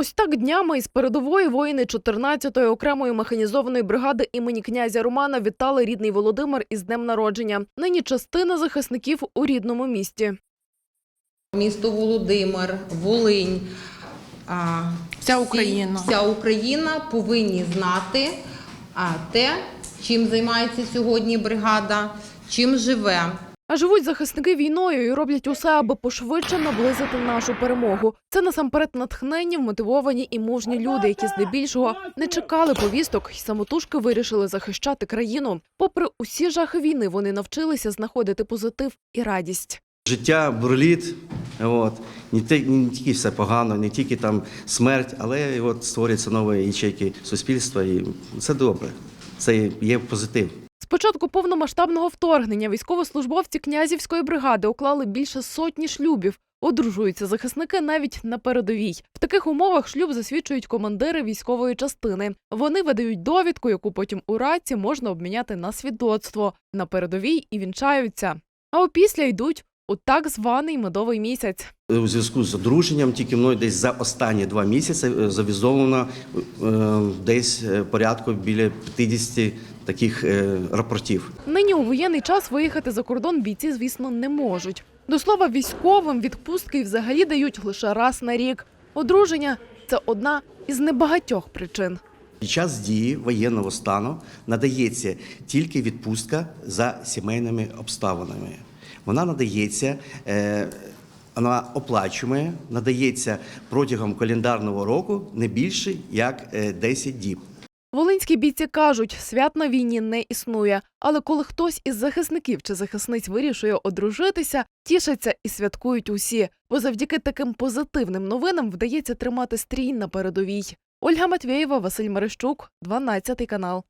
Ось так днями із передової воїни 14-ї окремої механізованої бригади імені князя Романа вітали рідний Володимир із днем народження. Нині частина захисників у рідному місті. Місто Володимир, Волинь, а, Вся всі- Україна. вся Україна повинні знати те, чим займається сьогодні бригада, чим живе. А живуть захисники війною і роблять усе, аби пошвидше наблизити нашу перемогу. Це насамперед натхненні, вмотивовані і мужні люди, які здебільшого не чекали повісток і самотужки вирішили захищати країну. Попри усі жахи війни, вони навчилися знаходити позитив і радість. Життя бурліт, от не, тільки все погано, не тільки там смерть, але от створюються нові ячейки суспільства, і це добре. Це є позитив. З початку повномасштабного вторгнення військовослужбовці князівської бригади уклали більше сотні шлюбів. Одружуються захисники навіть на передовій. В таких умовах шлюб засвідчують командири військової частини. Вони видають довідку, яку потім у раці можна обміняти на свідоцтво на передовій і вінчаються. А опісля йдуть у так званий медовий місяць. У зв'язку з одруженням тільки мною десь за останні два місяці е, завізовано е, десь е, порядку біля 50 таких е, рапортів. Нині у воєнний час виїхати за кордон бійці, звісно, не можуть. До слова, військовим відпустки взагалі дають лише раз на рік. Одруження це одна із небагатьох причин. Під час дії воєнного стану надається тільки відпустка за сімейними обставинами. Вона надається, е, вона оплачує, надається протягом календарного року не більше як е, 10 діб. Волинські бійці кажуть, свят на війні не існує. Але коли хтось із захисників чи захисниць вирішує одружитися, тішаться і святкують усі. Бо завдяки таким позитивним новинам вдається тримати стрій на передовій. Ольга Матвєєва, Василь Мерещук, 12 канал.